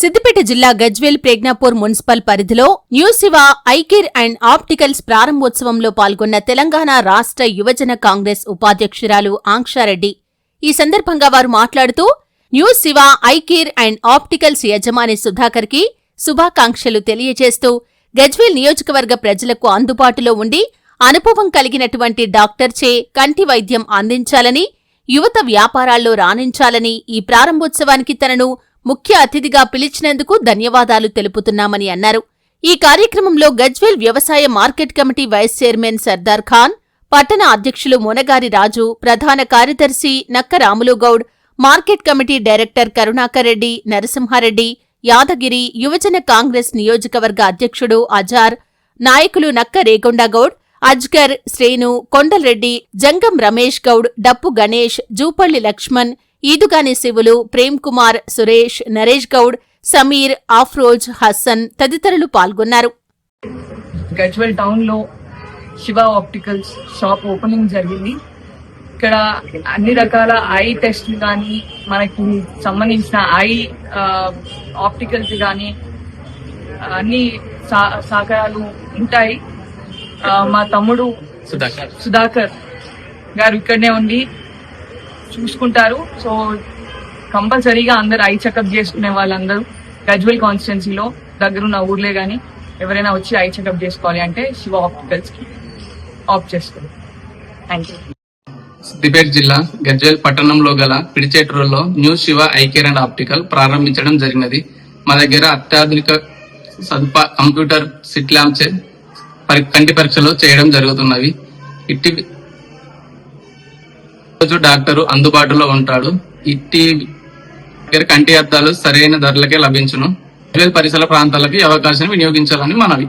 సిద్దిపేట జిల్లా గజ్వేల్ ప్రేగ్నాపూర్ మున్సిపల్ పరిధిలో new Shiva eye care and opticals ప్రారంభోత్సవంలో పాల్గొన్న తెలంగాణ రాష్ట్ర యువజన కాంగ్రెస్ ఉపాధ్యక్షురాలు ఆంక్షారెడ్డి. ఈ సందర్భంగా వారు మాట్లాడుతూ new Shiva eye care and opticals యజమాని సుధాకర్కి శుభాకాంక్షలు తెలియజేస్తూ గజ్వేల్ నియోజకవర్గ ప్రజలకు అందుబాటులో ఉండి అనుభవం కలిగినటువంటి డాక్టర్చే కంటి వైద్యం అందించాలని యువత వ్యాపారాల్లో రాణించాలని ఈ ప్రారంభోత్సవానికి తనను ముఖ్య అతిథిగా పిలిచినందుకు ధన్యవాదాలు తెలుపుతున్నామని అన్నారు. ఈ కార్యక్రమంలో గజ్వేల్ వ్యవసాయ market committee vice chairman Sardar Khan పట్టణ అధ్యక్షులు మునగారి రాజు ప్రధాన కార్యదర్శి Nakka Ramulu Goud market committee director Karunakar Reddy Narasimha Reddy Yadagiri యువజన కాంగ్రెస్ నియోజకవర్గ అధ్యక్షుడు అజార్ నాయకులు నక్క రేగొండగౌడ్ అజ్గర్ శ్రేణు కొండల్రెడ్డి జంగం రమేష్ గౌడ్ డప్పు గణేష్ జూపల్లి లక్ష్మణ్ ఈదుగాని శివులు ప్రేమ్ కుమార్ సురేష్ నరేష్ గౌడ్ సమీర్ ఆఫ్రోజ్ హసన్ తదితరులు పాల్గొన్నారు. గజ్వల్ టౌన్లో శివ ఆప్టికల్స్ షాప్ ఓపెనింగ్ జరిగింది. ఇక్కడ అన్ని రకాల ఐ టెస్ట్లు కానీ మనకి సంబంధించిన ఐ ఆప్టికల్స్ కానీ అన్ని సహకారాలు ఉంటాయి. మా తమ్ముడు సుధాకర్. సుధాకర్ గారు ఇక్కడనే ఉండి చూసుకుంటారు. సో కంపల్సరీగా అందరు ఐ చెకప్ చేసుకునే వాళ్ళందరూ గజ్వెల్ కాన్స్టిట్యున్సీలో దగ్గరున్న ఊర్లే గాని ఎవరైనా వచ్చి ఐ చెకప్ చేసుకోవాలి అంటే శివ ఆప్టికల్స్కి ఆప్ చేసుకోండి థ్యాంక్ యూ సిద్దిపేట జిల్లా గజ్వేల్ పట్టణంలో గల పిడిచేటూరులో new Shiva eye care and optical ప్రారంభించడం జరిగినది. మా దగ్గర అత్యాధునిక సదుపా కంప్యూటర్ సిట్ ల్యాంప్స్ కంటి పరీక్షలు చేయడం జరుగుతున్నవి. ఇట్టి రోజు డాక్టరు అందుబాటులో ఉంటాడు. ఇట్టి దగ్గర కంటి అద్దాలు సరైన ధరలకే లభించును. పరిసర ప్రాంతాలకి అవకాశం అవకాశాన్ని వినియోగించాలని మనవి.